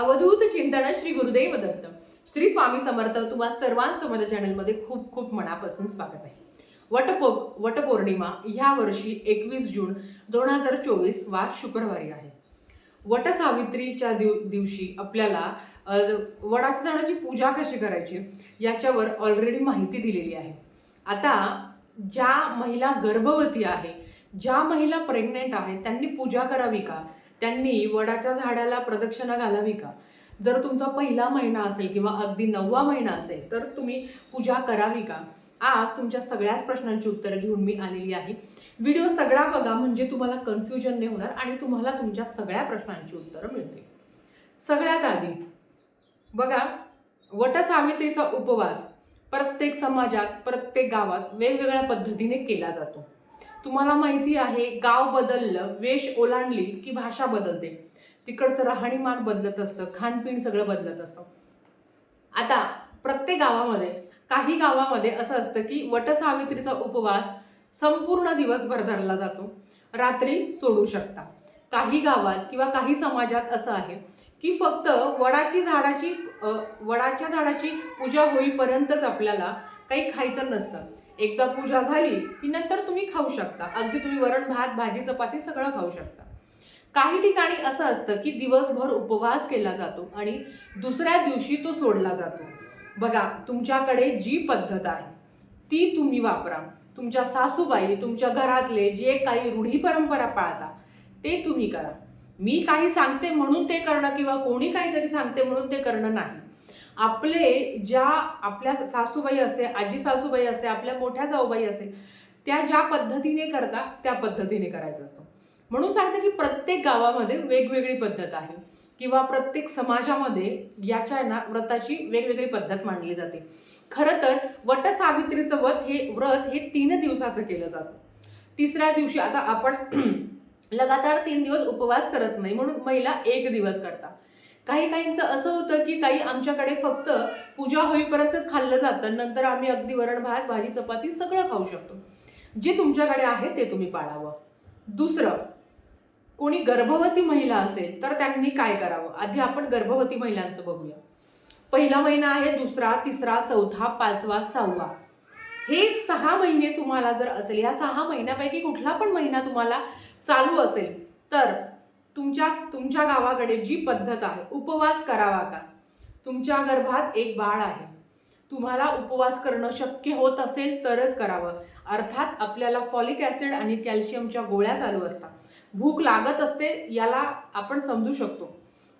अवधूत चिंतन श्री गुरुदेव दत्त. श्री स्वामी समर्थ तुम्हा सर्वांचं माझ्या चॅनलमध्ये खूप खूप मनापासून स्वागत आहे. वटपौ वटपौर्णिमा ह्या वर्षी एकवीस जून दोन हजार चोवीस वार शुक्रवारी आहे. वटसावित्रीच्या दिव दिवशी आपल्याला वडाच्या झाडाची पूजा कशी करायची याच्यावर ऑलरेडी माहिती दिलेली आहे. आता ज्या महिला गर्भवती आहे ज्या महिला प्रेग्नेंट आहेत त्यांनी पूजा करावी का? त्यांनी वडाच्या झाडाला प्रदक्षिणा घालावी का? जर तुमचा पहिला महिना असेल किंवा अगदी नववा महिना असेल तर तुम्ही पूजा करावी का? आज तुमच्या सगळ्याच प्रश्नांची उत्तरं घेऊन मी आलेली आहे. व्हिडिओ सगळा बघा म्हणजे तुम्हाला कन्फ्युजन नाही होणार आणि तुम्हाला तुमच्या सगळ्या प्रश्नांची उत्तरं मिळतील. सगळ्यात आधी बघा वटसावित्रीचा उपवास प्रत्येक समाजात प्रत्येक गावात वेगवेगळ्या पद्धतीने केला जातो. तुम्हाला माहिती आहे गाव बदललं वेश ओलांडली की भाषा बदलते. तिकडचं राहणीमान बदलत असतं खानपीण सगळं बदलत असतं. आता प्रत्येक गावामध्ये काही गावामध्ये असं असतं की वटसावित्रीचा उपवास संपूर्ण दिवसभर धरला जातो. रात्री सोडू शकता. काही गावात किंवा काही समाजात असं आहे की फक्त वडाची झाडाची वडाच्या झाडाची पूजा होईपर्यंतच आपल्याला काही खायचं नसतं. एकदा पूजा झाली की नंतर तुम्ही खाऊ शकता. अगदी तुम्ही वरण भात भाजी चपाती सगळं खाऊ शकता. काही ठिकाणी असं असतं की दिवसभर उपवास केला जातो आणि दुसऱ्या दिवशी तो सोडला जातो. बघा तुमच्याकडे जी पद्धत आहे ती तुम्ही वापरा. तुमच्या सासूबाई तुमच्या घरातले जे काही रूढी परंपरा पाळता ते तुम्ही करा. मी काही सांगते म्हणून ते करणं किंवा कोणी काहीतरी सांगते म्हणून ते करणं नाही. आपले ज्या आपल्या सासूबाई असे आजी सासूबाई असते आपल्या मोठ्या जाऊबाई असेल त्या ज्या पद्धतीने करता त्या पद्धतीने करायचं असतं. म्हणून सांगते की प्रत्येक गावामध्ये वेगवेगळी पद्धत आहे. किंवा प्रत्येक समाजामध्ये याच्या ना व्रताची वेगवेगळी पद्धत मांडली जाते. खरं तर वटसावित्रीचं व्रत हे व्रत हे तीन दिवसाचं केलं जातं. तिसऱ्या दिवशी आता आपण लगातार तीन दिवस उपवास करत नाही म्हणून महिला एक दिवस करतात काही काहींचं असं होतं की ताई आमच्याकडे फक्त पूजा होईपर्यंतच खाल्लं जातं. नंतर आम्ही अगदी वरण भात भाजी चपाती सगळं खाऊ शकतो. जे तुमच्याकडे आहे ते तुम्ही पाळावं. दुसरं कोणी गर्भवती महिला असेल तर त्यांनी काय करावं? आधी आपण गर्भवती महिलांचं बघूया. पहिला महिना आहे दुसरा तिसरा चौथा पाचवा सहावा. हे सहा महिने तुम्हाला जर असेल या सहा महिन्यापैकी कुठला पण महिना तुम्हाला चालू असेल तर तुमच्या तुमच्या गावाकडे जी पद्धत आहे उपवास करावा का? तुमच्या गर्भात एक बाळ आहे. तुम्हाला उपवास करणं शक्य होत असेल तरच करावं. अर्थात आपल्याला फॉलिक ॲसिड आणि कॅल्शियमच्या गोळ्या चालू असतात. भूक लागत असते याला आपण समजू शकतो.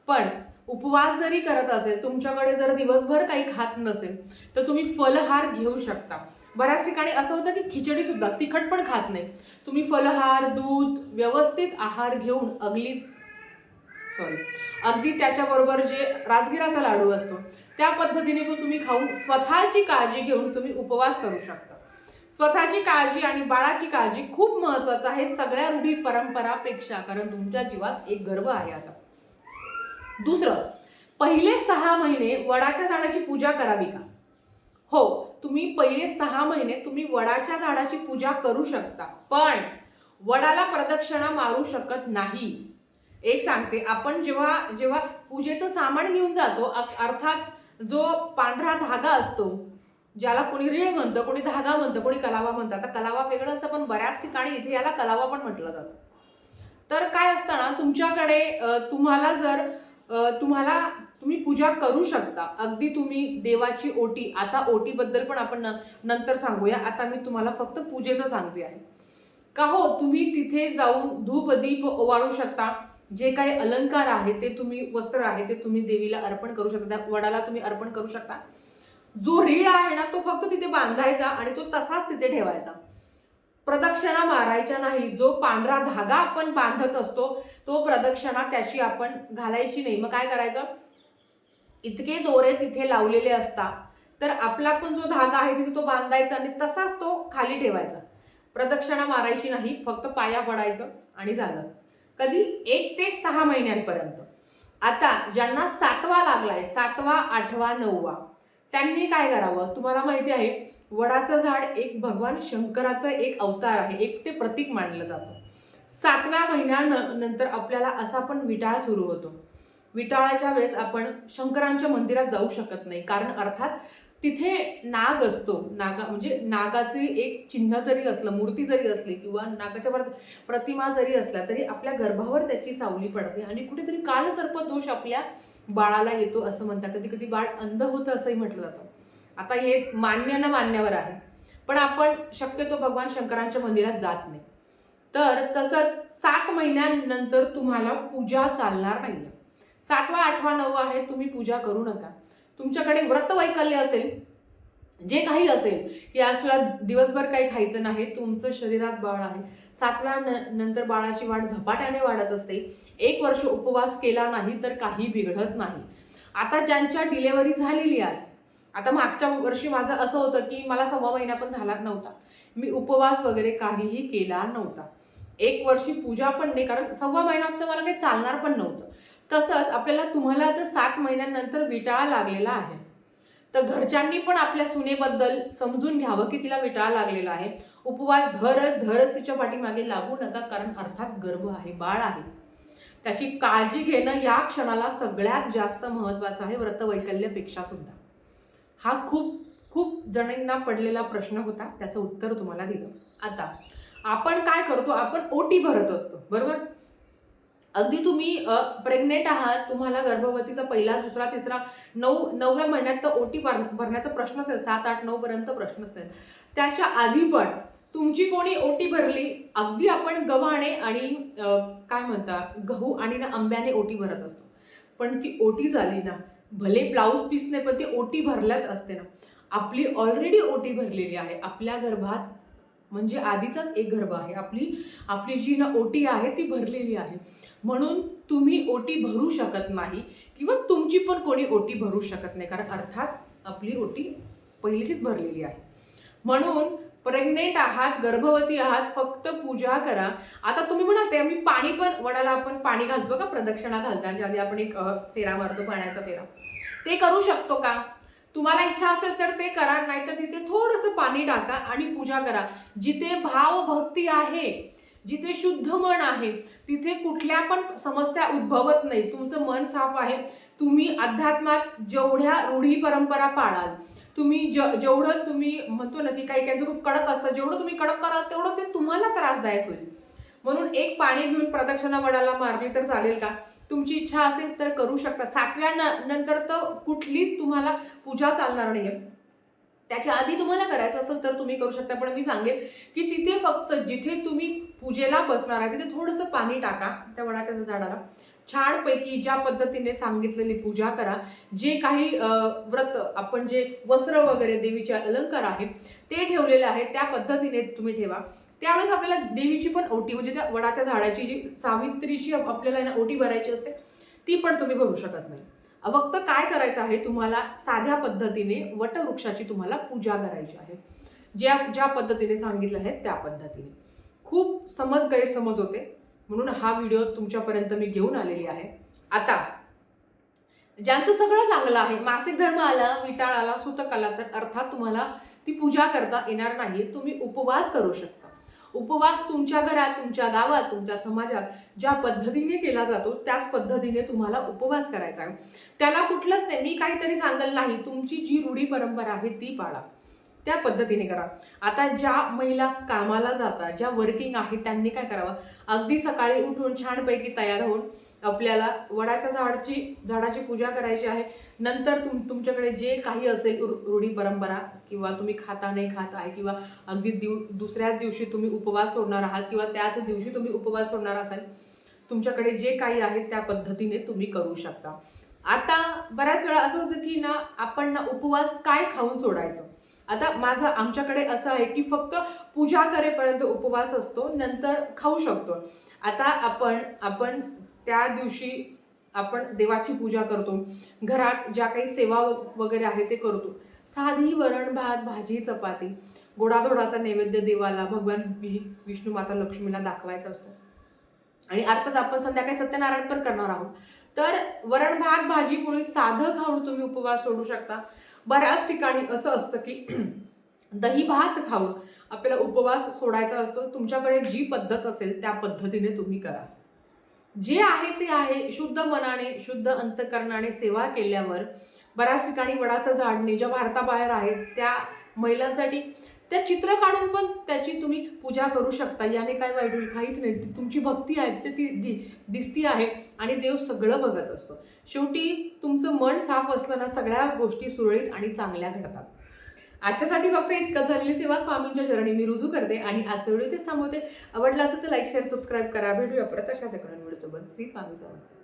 पण उपवास जरी करत असेल तुमच्याकडे जर दिवसभर काही खात नसेल तर तुम्ही फलहार घेऊ शकता. बऱ्याच ठिकाणी असं होतं की खिचडी सुद्धा तिखट पण खात नाही. तुम्ही फलहार दूध व्यवस्थित आहार घेऊन अगली सॉरी अगदी त्याच्याबरोबर जे राजगिराचा लाडू असतो त्या पद्धतीने पण तुम्ही खाऊन स्वतःची काळजी घेऊन तुम्ही उपवास करू शकता. स्वतःची काळजी आणि बाळाची काळजी खूप महत्वाचं आहे सगळ्या रूढी परंपरापेक्षा कारण तुमच्या जीवात एक गर्व आहे आता. दुसरं पहिले सहा महिने वडाच्या झाडाची पूजा करावी का? हो तुम्ही पहिले सहा महिने तुम्ही वडाच्या झाडाची पूजा करू शकता पण वडाला प्रदक्षिणा मारू शकत नाही. एक सांगते आपण जेव्हा जेव्हा पूजेचं सामान घेऊन जातो अर्थात जो पांढरा धागा असतो ज्याला कोणी रीळ म्हणतं कोणी धागा म्हणतं कोणी कलावा म्हणतं आता कलावा वेगळं असतं पण बऱ्याच ठिकाणी इथे याला कलावा पण म्हटलं जातं. तर काय असतं ना तुमच्याकडे तुम्हाला जर तुम्हाला तुम्ही पूजा करू शकता. अगदी तुम्ही देवाची ओटी आता ओटीबद्दल पण आपण न- नंतर सांगूया. आता मी तुम्हाला फक्त पूजेचं सांगते आहे. का हो तुम्ही तिथे जाऊन धूप दीप ओवाळू शकता. जे काही अलंकार आहे ते तुम्ही वस्त्र आहे ते तुम्ही देवीला अर्पण करू शकता. त्या वडाला तुम्ही अर्पण करू शकता. जो रीळ आहे ना तो फक्त तिथे बांधायचा आणि तो तसाच तिथे ठेवायचा. प्रदक्षिणा मारायच्या नाही. जो पांढरा धागा आपण बांधत असतो तो प्रदक्षिणा त्याची आपण घालायची नाही. मग काय करायचं? इतके दोरे तिथे लावलेले असतात. तर आपला पण जो धागा आहे तिथे तो बांधायचा आणि तसाच तो खाली ठेवायचा. प्रदक्षिणा मारायची नाही फक्त पाया पडायचं आणि झालं. कधी? एक ते सहा महिन्यांपर्यंत. आता ज्यांना सातवा लागलाय सातवा आठवा नववा त्यांनी काय करावं? तुम्हाला माहिती आहे वडाचं झाड एक भगवान शंकराचं एक अवतार आहे. एक ते प्रतीक मानलं जातं. सातव्या महिन्यानंतर आपल्याला असा पण विटाळ सुरू होतो. विटाळाच्या वेळेस आपण शंकरांच्या मंदिरात जाऊ शकत नाही. कारण अर्थात तिथे नाग असतो. नागा म्हणजे नागाचे एक चिन्ह जरी असलं मूर्ती जरी असली किंवा नागाच्या वर प्रतिमा जरी असल्या तरी आपल्या गर्भावर त्याची सावली पडते आणि कुठेतरी कालसर्प दोष आपल्या बाळाला येतो असं म्हणतात. कधी कधी बाळ अंध होतं असंही म्हटलं जातं. आता हे मान्य न मान्यावर आहे. पण आपण शक्यतो भगवान शंकरांच्या मंदिरात जात नाही. तर तसंच सात महिन्यानंतर तुम्हाला पूजा चालणार नाही सातवा आठवा नववा आहे तुम्ही पूजा करू नका. तुमच्याकडे व्रत वैकल्य असेल जे काही असेल की आज तुला दिवसभर काही खायचं नाही तुमचं शरीरात बाळ आहे. सातव्या न- नंतर बाळाची वाढ झपाट्याने वाढत असते. एक वर्ष उपवास केला नाही तर काही बिघडत नाही. आता ज्यांच्या डिलेवरी झालेली आहे आता मागच्या वर्षी माझं असं होतं की मला सव्वा महिना पण झाला नव्हता. मी उपवास वगैरे काहीही केला नव्हता. एक वर्षी पूजा पण नाही कारण सव्वा महिना तर मला काही चालणार पण नव्हतं. तसंच आपल्याला तुम्हाला आता सात महिन्यांनंतर विटाळा लागलेला आहे. तर घरच्यांनी पण आपल्या सुनेबद्दल समजून घ्यावं की तिला विटाळा लागलेला आहे. उपवास धरच धरच तिच्या पाठीमागे लागू नका कारण अर्थात गर्भ आहे बाळ आहे. त्याची काळजी घेणं या क्षणाला सगळ्यात जास्त महत्त्वाचं आहे व्रतवैकल्यपेक्षा सुद्धा. हा खूप खूप जणींना पडलेला प्रश्न होता त्याचं उत्तर तुम्हाला दिलं. आता आपण काय करतो? आपण ओटी भरत असतो बरोबर? अगदी तुम्ही प्रेग्नेंट आहात तुम्हाला गर्भवतीचा पहिला दुसरा तिसरा नऊ नवव्या महिन्यात तर ओटी भर भरण्याचा प्रश्नच आहे सात आठ नऊपर्यंत प्रश्नच नाही त्याच्या आधी पण तुमची कोणी ओटी भरली अगदी आपण गव्हाणे आणि काय म्हणता गहू आणि ना आंब्याने ओटी भरत असतो. पण ती ओटी झाली ना भले ब्लाऊज पीसने पण ती ओटी भरल्याच असते ना. आपली ऑलरेडी ओटी भरलेली आहे. आपल्या गर्भात म्हणजे आधीचाच एक गर्भ आहे. आपली आपली जी ना ओटी आहे ती भरलेली आहे. म्हणून तुम्ही ओटी भरू शकत नाही किंवा तुमची पण कोणी ओटी भरू शकत नाही. कारण अर्थात आपली ओटी पहिलीचीच भरलेली आहे. म्हणून प्रेग्नेंट आहात गर्भवती आहात फक्त पूजा करा. आता तुम्ही म्हणाल ते आम्ही पाणी पण वडाला आपण पाणी घालतो का? प्रदक्षिणा घालताना आधी आपण एक फेरा मारतो पाण्याचा फेरा. ते करू शकतो का? तुम्हाला इच्छा असेल तर ते करा नाहीतर तिथे थोडंसं पाणी टाका आणि पूजा करा. जिथे भाव भक्ती आहे जिथे शुद्ध मन आहे तिथे कुठल्या पण समस्या उद्भवत नाही. तुमचं मन साफ आहे. तुम्ही अध्यात्मात जेवढ्या रूढी परंपरा पाळाल तुम्ही ज जेवढं तुम्ही म्हणतो ना की काही काहींचं खूप कडक असतं जेवढं तुम्ही कडक कराल तेवढं ते तुम्हाला त्रासदायक होईल. म्हणून एक पाणी घेऊन प्रदक्षिणा वडाला मारली तर चालेल का? तुमची इच्छा असेल तर करू शकता. सातव्या नंतर तर कुठलीच तुम्हाला पूजा चालणार नाही आहे त्याच्या आधी तुम्हाला करायचं असेल तर तुम्ही करू शकता. पण मी सांगेन की तिथे फक्त जिथे तुम्ही पूजेला बसणार आहे तिथे थोडंसं पाणी टाका त्या वडाच्या झाडाला. छानपैकी ज्या पद्धतीने सांगितलेली पूजा करा. जे काही व्रत आपण जे वस्त्र वगैरे देवीचे अलंकार आहे ते ठेवलेले आहे त्या पद्धतीने तुम्ही ठेवा. त्यावेळेस आपल्याला देवीची पण ओटी म्हणजे त्या वडाच्या झाडाची जी सावित्रीची आपल्याला आहे ना ओटी भरायची असते ती पण तुम्ही भरू शकत नाही. फक्त काय करायचं आहे तुम्हाला साध्या पद्धतीने वटवृक्षाची तुम्हाला पूजा करायची आहे. ज्या ज्या पद्धतीने सांगितलं आहे त्या पद्धतीने. खूप समज गैरसमज होते. म्हणून हा व्हिडिओ तुमच्यापर्यंत मी घेऊन आलेली आहे. आता ज्यांचं सगळं चांगलं आहे मासिक धर्म आला विटाळ आला सुतक आला तर अर्थात तुम्हाला ती पूजा करता येणार नाही. तुम्ही उपवास करू शकता. उपवास तुमच्या घरात तुमच्या गावात तुमच्या समाजात ज्या पद्धतीने केला जातो त्याच पद्धतीने तुम्हाला उपवास करायचा आहे. त्याला कुठलंच नाही मी काहीतरी सांगल नाही. तुमची जी रूढी परंपरा आहे ती पाळा. त्या पद्धतीने करा. आता ज्या महिला कामाला जातात ज्या वर्किंग आहेत त्यांनी काय करावं? अगदी सकाळी उठून छानपैकी तयार होऊन आपल्याला वडाच्या झाडाची झाडाची पूजा करायची आहे. नंतर तुम तुमच्याकडे जे काही असेल रूढी परंपरा किंवा तुम्ही खाता नाही खात आहे किंवा अगदी दिव दुसऱ्याच दिवशी तुम्ही उपवास सोडणार आहात किंवा त्याच दिवशी तुम्ही उपवास सोडणार असाल तुमच्याकडे जे काही आहे त्या पद्धतीने तुम्ही करू शकता. आता बऱ्याच वेळा असं होतं की ना आपण ना उपवास काय खाऊन सोडायचं? आता माझं आमच्याकडे असं आहे की फक्त पूजा करेपर्यंत उपवास असतो नंतर खाऊ शकतो. आता आपण आपण त्या दिवशी आपण देवाची पूजा करतो. घरात ज्या काही सेवा वगैरे आहे ते करतो. साधी वरण भात भाजी चपाती. गोडाधोडाचा नैवेद्य देवाला भगवान विष्णू माता लक्ष्मीला दाखवायचा असतो. आणि अर्थात आपण संध्याकाळी सत्यनारायण पण करणार आहोत. तर वरण भात भाजी पोळी साधं खाऊन तुम्ही उपवास सोडू शकता. बऱ्याच ठिकाणी असं असतं की दही भात खाऊन आपल्याला उपवास सोडायचा असतो. तुमच्याकडे जी पद्धत असेल त्या पद्धतीने तुम्ही करा. जे आहे ते आहे. शुद्ध मनाने शुद्ध अंतकरणाने सेवा केल्यावर बऱ्याच ठिकाणी वडाचं झाडणे ज्या भारताबाहेर आहेत त्या महिलांसाठी त्या चित्र काढून पण त्याची तुम्ही पूजा करू शकता. याने काय वाईट होईल? काहीच नाही. तुमची भक्ती आहे तिथे ती दि दिसती आहे आणि देव सगळं बघत असतो. शेवटी तुमचं मन साफ असलं ना सगळ्या गोष्टी सुरळीत आणि चांगल्या घडतात. आजच्यासाठी फक्त इतकं झालेली सेवा स्वामींच्या चरणी मी रुजू करते आणि आजचा व्हिडिओ तेच थांबवते. आवडला असेल तर लाईक शेअर सबस्क्राईब करा. भेटूया परत अशाच एका व्हिडिओसोबत. श्री स्वामी समर्थ.